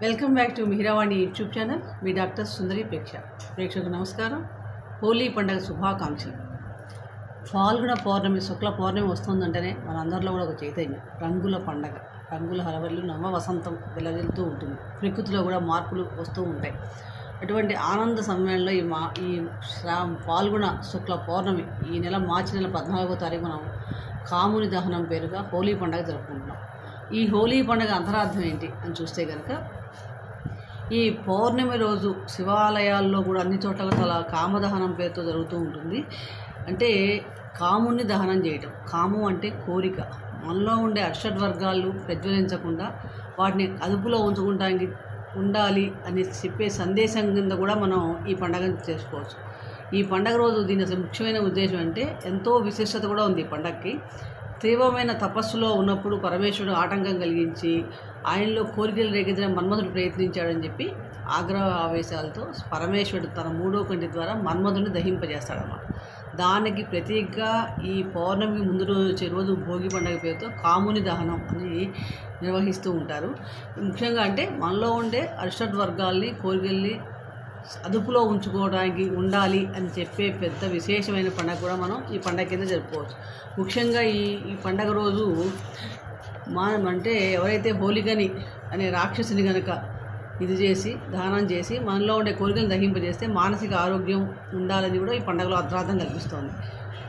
Welcome back to Mihiravani YouTube channel. Me doctor Sundari ప్రేక్ష. ప్రేక్షకు నమస్కారం. హోలీ పండుగ శుభాకాంక్షలు. ఫాల్గుణ పౌర్ణమి శుక్ల పౌర్ణమి వస్తుందంటేనే మనందరిలో కూడా ఒక చైతన్యం. రంగుల పండగ. రంగుల హరవల్లు నవ వసంతం వెలవెలుతూ ఉంటుంది. ప్రకృతిలో కూడా మార్పులు వస్తూ ఉంటాయి. అటువంటి ఆనంద సమయంలో ఈ మా ఈ శ్రా పాల్గొన శుక్ల పౌర్ణమి ఈ నెల మార్చి నెల పద్నాలుగో తారీఖు మనం కాముని దహనం పేరుగా హోలీ పండుగ జరుపుకుంటున్నాం. ఈ హోలీ పండుగ అంతరార్థం ఏంటి అని చూస్తే కనుక ఈ పౌర్ణమి రోజు శివాలయాల్లో కూడా అన్ని చోట్ల చాలా కామదహనం పేరుతో జరుగుతూ ఉంటుంది. అంటే కాముని దహనం చేయటం. కాము అంటే కోరిక. మనలో ఉండే అర్షడ్ వర్గాలు ప్రజ్వలించకుండా వాటిని అదుపులో ఉంచుకుంటానికి ఉండాలి అని చెప్పే సందేశం కింద కూడా మనం ఈ పండగను చేసుకోవచ్చు. ఈ పండగ రోజు దీని అసలు ముఖ్యమైన ఉద్దేశం అంటే ఎంతో విశిష్టత కూడా ఉంది ఈ పండగకి తీవ్రమైన తపస్సులో ఉన్నప్పుడు పరమేశ్వరుడు ఆటంకం కలిగించి ఆయనలో కోరికలు రేగించడం మన్మధుడు ప్రయత్నించాడని చెప్పి ఆగ్రహ ఆవేశాలతో పరమేశ్వరుడు తన మూడో కంటి ద్వారా మన్మధుడిని దహింపజేస్తాడన్నమాట. దానికి ప్రతీకగా ఈ పౌర్ణమి ముందు రోజు వచ్చే రోజు భోగి పండుగ పేరుతో కాముని దహనం అని నిర్వహిస్తూ ఉంటారు. ముఖ్యంగా అంటే మనలో ఉండే అరిషడ్ వర్గాల్ని కోరికల్ని అదుపులో ఉంచుకోవడానికి ఉండాలి అని చెప్పే పెద్ద విశేషమైన పండగ కూడా మనం ఈ పండగ కింద జరుపుకోవచ్చు. ముఖ్యంగా ఈ ఈ పండగ రోజు మా అంటే ఎవరైతే హోలికని అనే రాక్షసుని కనుక ఇది చేసి దానం చేసి మనలో ఉండే కోరికలను దహింపజేస్తే మానసిక ఆరోగ్యం ఉండాలని కూడా ఈ పండుగలో అర్థార్థం కల్పిస్తోంది.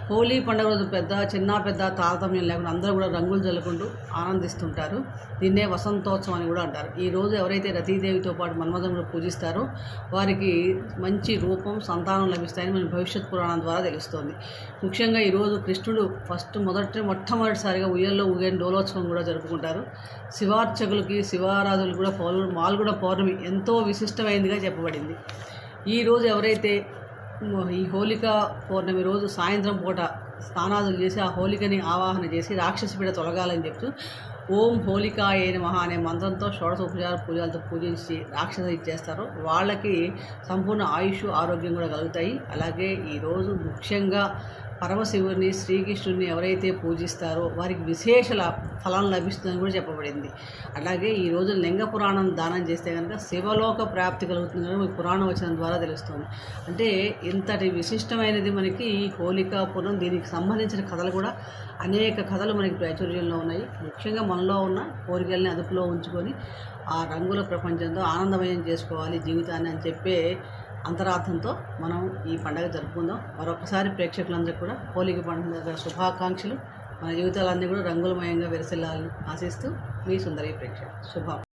హోలీ పండుగ రోజు పెద్ద చిన్న పెద్ద తారతమ్యం లేకుండా అందరూ కూడా రంగులు జల్లుకుంటూ ఆనందిస్తుంటారు. దీన్నే వసంతోత్సవం అని కూడా అంటారు. ఈ రోజు ఎవరైతే రతీదేవితో పాటు మన్మథం కూడా పూజిస్తారో వారికి మంచి రూపం సంతానం లభిస్తాయని మన భవిష్యత్ పురాణం ద్వారా తెలుస్తోంది. ముఖ్యంగా ఈరోజు కృష్ణుడు ఫస్ట్ మొదటి మొట్టమొదటిసారిగా ఉయ్యల్లో ఊగని డోలోత్సవం కూడా జరుపుకుంటారు. శివార్చకులకి శివారాధులు కూడా పౌరుణ మాల్ కూడా పౌర్ణమి ఎంతో విశిష్టమైనదిగా చెప్పబడింది. ఈరోజు ఎవరైతే ఈ హోలిక పౌర్ణమి రోజు సాయంత్రం పూట స్నానాదులు చేసి ఆ హోలికని ఆవాహన చేసి రాక్షసి పీడ తొలగాలని చెప్తూ ఓం హోలికాయ మహా అనే మంత్రంతో షోడశ ఉపచార పూజలతో పూజించి రాక్షస ఇచ్చేస్తారు. వాళ్ళకి సంపూర్ణ ఆయుష్ ఆరోగ్యం కూడా కలుగుతాయి. అలాగే ఈరోజు ముఖ్యంగా పరమశివుని శ్రీకృష్ణుడిని ఎవరైతే పూజిస్తారో వారికి విశేష ఫలం లభిస్తుందని కూడా చెప్పబడింది. అలాగే ఈ రోజు లింగ పురాణం దానం చేస్తే కనుక శివలోక ప్రాప్తి కలుగుతుందని ఈ పురాణం వచనం ద్వారా తెలుస్తుంది. అంటే ఇంతటి విశిష్టమైనది మనకి ఈ హోలికా పురం దీనికి సంబంధించిన కథలు కూడా అనేక కథలు మనకి ప్రాచుర్యంలో ఉన్నాయి. ముఖ్యంగా మనలో ఉన్న కోరికల్ని అదుపులో ఉంచుకొని ఆ రంగుల ప్రపంచంతో ఆనందమయం చేసుకోవాలి జీవితాన్ని అని చెప్పే అంతరార్థంతో మనం ఈ పండగ జరుపుకుందాం. మరొకసారి ప్రేక్షకులందరికీ కూడా హోలీకి పండుగ శుభాకాంక్షలు. మన జీవితాలన్నీ కూడా రంగులమయంగా విరసిల్లాలని ఆశిస్తూ మీ సుందరి ప్రేక్ష. శుభ.